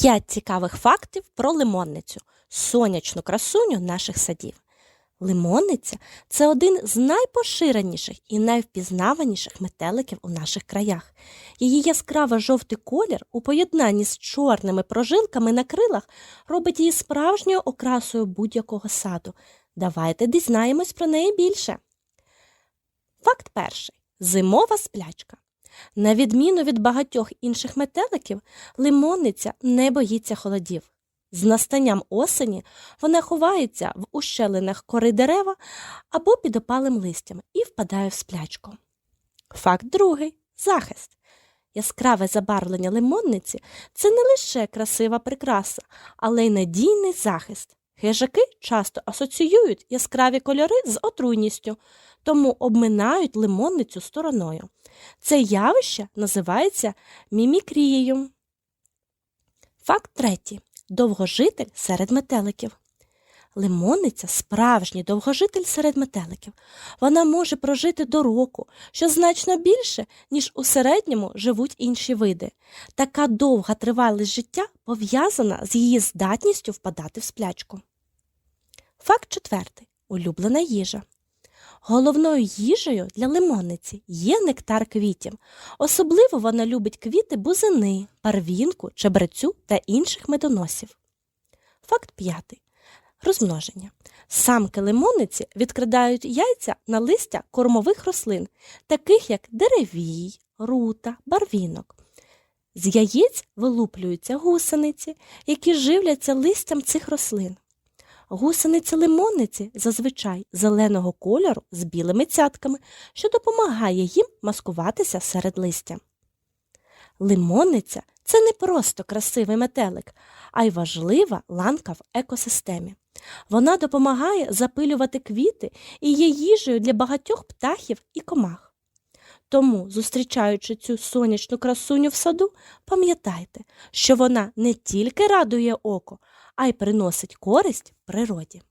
П'ять цікавих фактів про лимонницю, сонячну красуню наших садів. Лимонниця це один з найпоширеніших і найвпізнаваніших метеликів у наших краях. Її яскраво жовтий колір у поєднанні з чорними прожилками на крилах робить її справжньою окрасою будь-якого саду. Давайте дізнаємось про неї більше. Факт перший. Зимова сплячка. На відміну від багатьох інших метеликів, лимонниця не боїться холодів. З настанням осені вона ховається в ущелинах кори дерева або під опалим листям і впадає в сплячку. Факт другий захист. Яскраве забарвлення лимонниці це не лише красива прикраса, але й надійний захист. Хижаки часто асоціюють яскраві кольори з отруйністю, тому обминають лимонницю стороною. Це явище називається мімікрією. Факт третій. Довгожитель серед метеликів. Лимонниця справжній довгожитель серед метеликів. Вона може прожити до року, що значно більше, ніж у середньому живуть інші види. Така довга тривалість життя пов'язана з її здатністю впадати в сплячку. Факт четвертий. Улюблена їжа. Головною їжею для лимонниці є нектар квітів. Особливо вона любить квіти бузини, парвінку, чебрецю та інших медоносів. Факт п'ятий. Розмноження. Самки лимонниці відкрадають яйця на листя кормових рослин, таких як деревій, рута, барвінок. З яєць вилуплюються гусениці, які живляться листям цих рослин. Гусениці лимонниці зазвичай зеленого кольору з білими цятками, що допомагає їм маскуватися серед листя. Лимонниця це не просто красивий метелик, а й важлива ланка в екосистемі. Вона допомагає запилювати квіти і є їжею для багатьох птахів і комах. Тому, зустрічаючи цю сонячну красуню в саду, пам'ятайте, що вона не тільки радує око, а й приносить користь природі.